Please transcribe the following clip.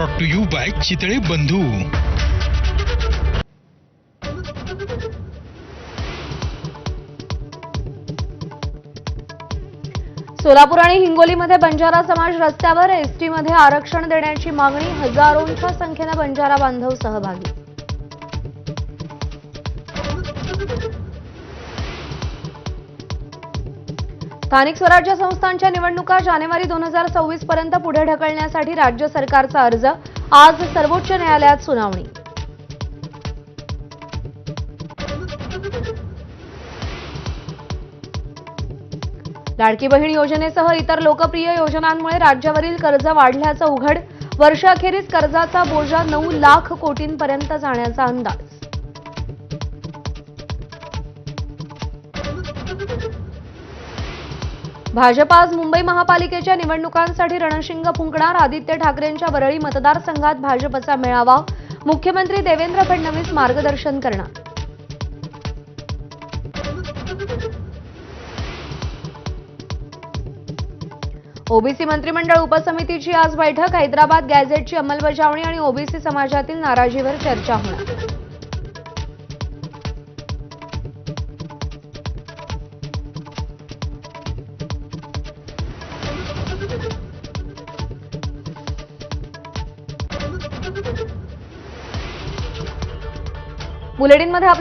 Brought to you by Chitale Bandhu Solapur आणि हिंगोलीमध्ये बंजारा समाज रस्त्यावर एसटी मध्ये आरक्षण देण्याची मागणी हजारोंच्या संख्येनं बंजारा बांधव सहभागी स्थानिक स्वराज्य संस्थांच्या निवडणुका जानेवारी दोन हजार सव्वीस पर्यंत पुढे ढकलण्यासाठी राज्य सरकारचा अर्ज आज सर्वोच्च न्यायालयात सुनावणी. लाडकी बहीण योजनेसह इतर लोकप्रिय योजनांमुळे राज्यावरील कर्ज वाढल्याचं उघड वर्षाखेरीस कर्जाचा बोजा नऊ लाख कोटींपर्यंत जाण्याचा अंदाज. भाजप आज मुंबई महापालिकेच्या निवडणुकांसाठी रणशिंग फुंकणार. आदित्य ठाकरेंच्या वरळी मतदारसंघात भाजपचा मेळावा. मुख्यमंत्री देवेंद्र फडणवीस मार्गदर्शन करणार. ओबीसी मंत्रिमंडळ उपसमितीची आज बैठक. हैदराबाद गॅझेटची अंमलबजावणी आणि ओबीसी समाजातील नाराजीवर चर्चा होणार. बुलेटिनमध्ये आपलं